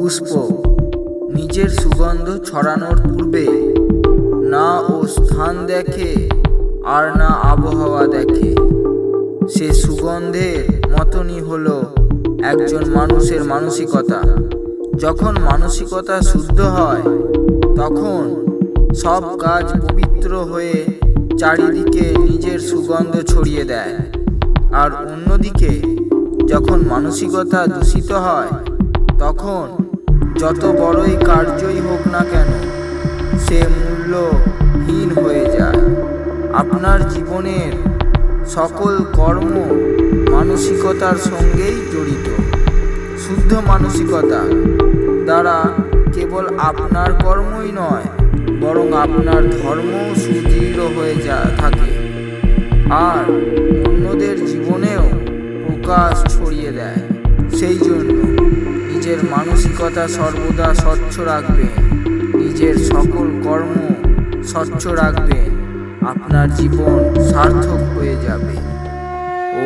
পুষ্প। নিজের সুগন্ধ ছড়ানোর পূর্বে না ও স্থান দেখে আর না আবহাওয়া দেখে। সে সুগন্ধের মতনই হলো একজন মানুষের মানসিকতা। যখন মানসিকতা শুদ্ধ হয়, তখন সব কাজ পবিত্র হয়ে চারিদিকে নিজের সুগন্ধ ছড়িয়ে দেয়। আর অন্যদিকে, যখন মানসিকতা দূষিত হয়, তখন যত বড়ই কার্যই হোক না কেন, সে মূল্যহীন হয়ে যায়। আপনার জীবনের সকল কর্ম মানসিকতার সঙ্গেই জড়িত। শুদ্ধ মানসিকতা দ্বারা কেবল আপনার কর্মই নয়, বরং আপনার ধর্মও সুদৃঢ় হয়ে যা থাকে। আর অন্যদের জীবনেও প্রকাশ ছড়িয়ে দেয়। সেই জন্য নিজের মানসিকতা সর্বদা স্বচ্ছ রাখবেন নিজের সকল কর্ম স্বচ্ছ রাখবেন আপনার জীবন সার্থক হয়ে যাবে। ও